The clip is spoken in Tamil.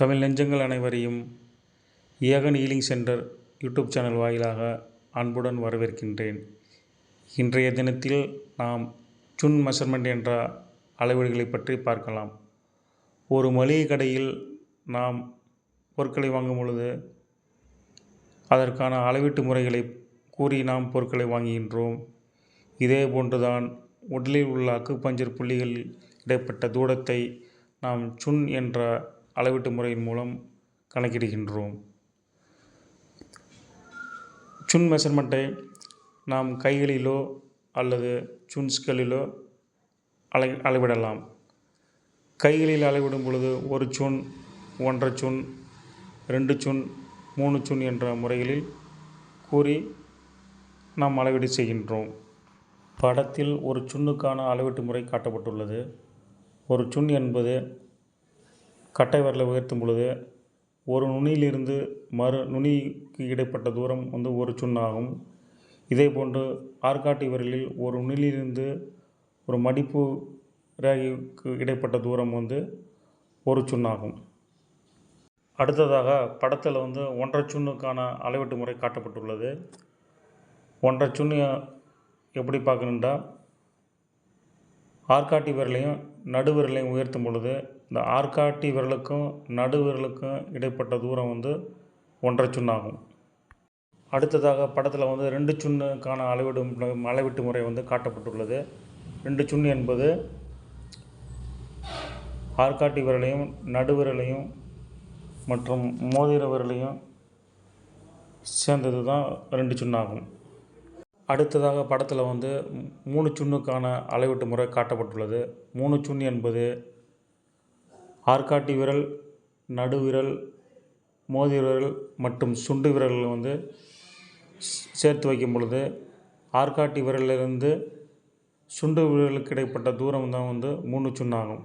தமிழ் நெஞ்சங்கள் அனைவரையும் Egan healing centre YouTube channel வாயிலாக அன்புடன் வரவேற்கின்றேன். இன்றைய தினத்தில் நாம் சுன் மெஷர்மெண்ட் என்ற அளவீடுகளை பற்றி பார்க்கலாம். ஒரு மளிகை கடையில் நாம் பொருட்களை வாங்கும் பொழுது அதற்கான அளவீட்டு முறைகளை கூறி நாம் பொருட்களை வாங்குகின்றோம். இதே போன்றுதான் உடலில் உள்ள அக்குப்பஞ்சர் புள்ளிகளில் இடைப்பட்ட தூரத்தை நாம் சுன் என்ற அளவீட்டு முறையின் மூலம் கணக்கிடுகின்றோம். சுன் மெஷர்மெண்ட்டை நாம் கைகளிலோ அல்லது சுன் ஸ்கேலிலோ அள அளவிடலாம். கைகளில் அளவிடும் பொழுது ஒரு சுன் ஒன்றரை சுன் ரெண்டு சுன் மூணு சுன் என்ற முறைகளில் கூறி நாம் அளவீடு செய்கின்றோம். படத்தில் ஒரு சுன்னுக்கான அளவீட்டு முறை காட்டப்பட்டுள்ளது. ஒரு சுன் என்பது கட்டை விரலை உயர்த்தும் பொழுது ஒரு நுனியிலிருந்து மறு நுனிக்கு இடைப்பட்ட தூரம் வந்து ஒரு சுண்ணாகும். இதே போன்று ஆள்காட்டி விரலில் ஒரு நுனியிலிருந்து ஒரு மடிப்பு ரேகைக்கு இடைப்பட்ட தூரம் வந்து ஒரு சுண்ணாகும். அடுத்ததாக படத்தில் வந்து ஒன்றரை சுன்னுக்கான அளவீட்டு முறை காட்டப்பட்டுள்ளது. ஒன்றரை சுண்ணு எப்படி பார்க்கணுன்றா ஆற்காட்டி விரலையும் நடு விரலையும் உயர்த்தும் பொழுது இந்த ஆற்காட்டி விரலுக்கும் நடு விரலுக்கும் இடைப்பட்ட தூரம் வந்து ஒன்றரை சுண்ணாகும் அடுத்ததாக படத்தில் வந்து ரெண்டு சுன்னுக்கான அளவிடும் அளவீட்டு முறை வந்து காட்டப்பட்டுள்ளது. ரெண்டு சுண்ணு என்பது ஆற்காட்டி விரலையும் நடுவிரலையும் மற்றும் மோதிர விரலையும் சேர்ந்தது தான் ரெண்டு சுண்ணாகும். அடுத்ததாக படத்தில் வந்து மூணு சுன்னுக்கான அளவீட்டு முறை காட்டப்பட்டுள்ளது. மூணு சுண்ணு என்பது ஆள்காட்டி விரல் நடுவிரல் மோதி விரல் மற்றும் சுண்டு விரல்களை வந்து சேர்த்து வைக்கும் பொழுது ஆள்காட்டி விரலிலிருந்து சுண்டு விரலுக்கு இடைப்பட்ட தூரம் தான் வந்து மூணு சுண்ணாகும்.